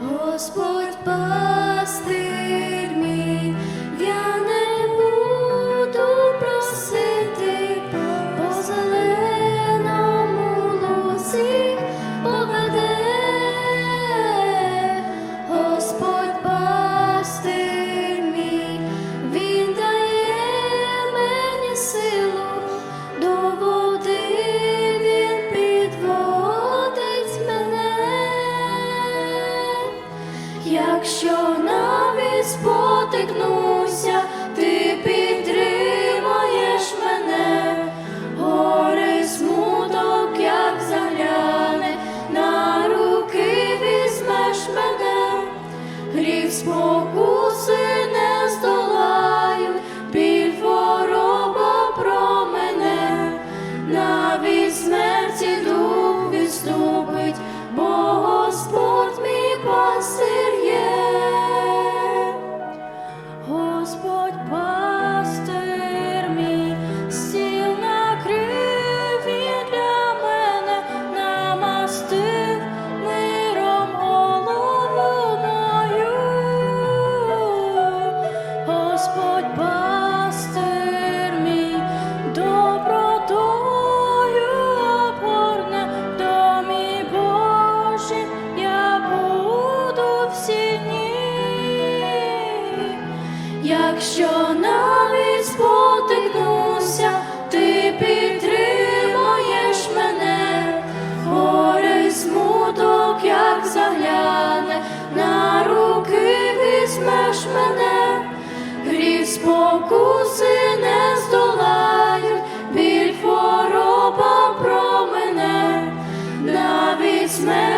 Господь Якщо навіть спотикнуся, ти підтримаєш мене, гори смуток, як загляне, на руки візьмеш мене, гріх спокуси Якщо навіть спотикнуся, ти підтримаєш мене, горе смуток, як загляне, на руки візьмеш мене, гріх спокуси не здолають, біль хвороба про мене, навіть смерті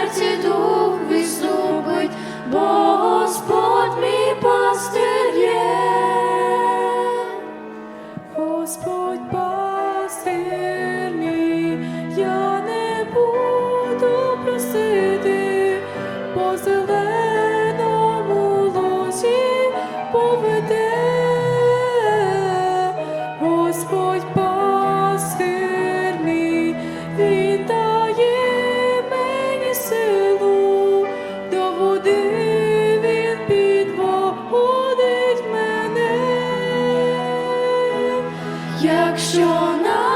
зеленому лозі поведе. Господь пастир мій, мені силу, до води він підводить мене. Якщо навіть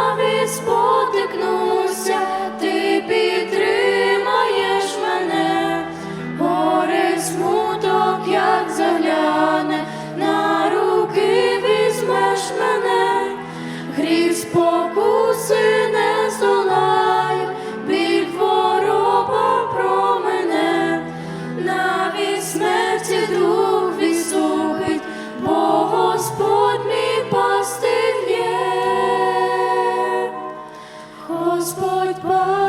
Господь. Бог.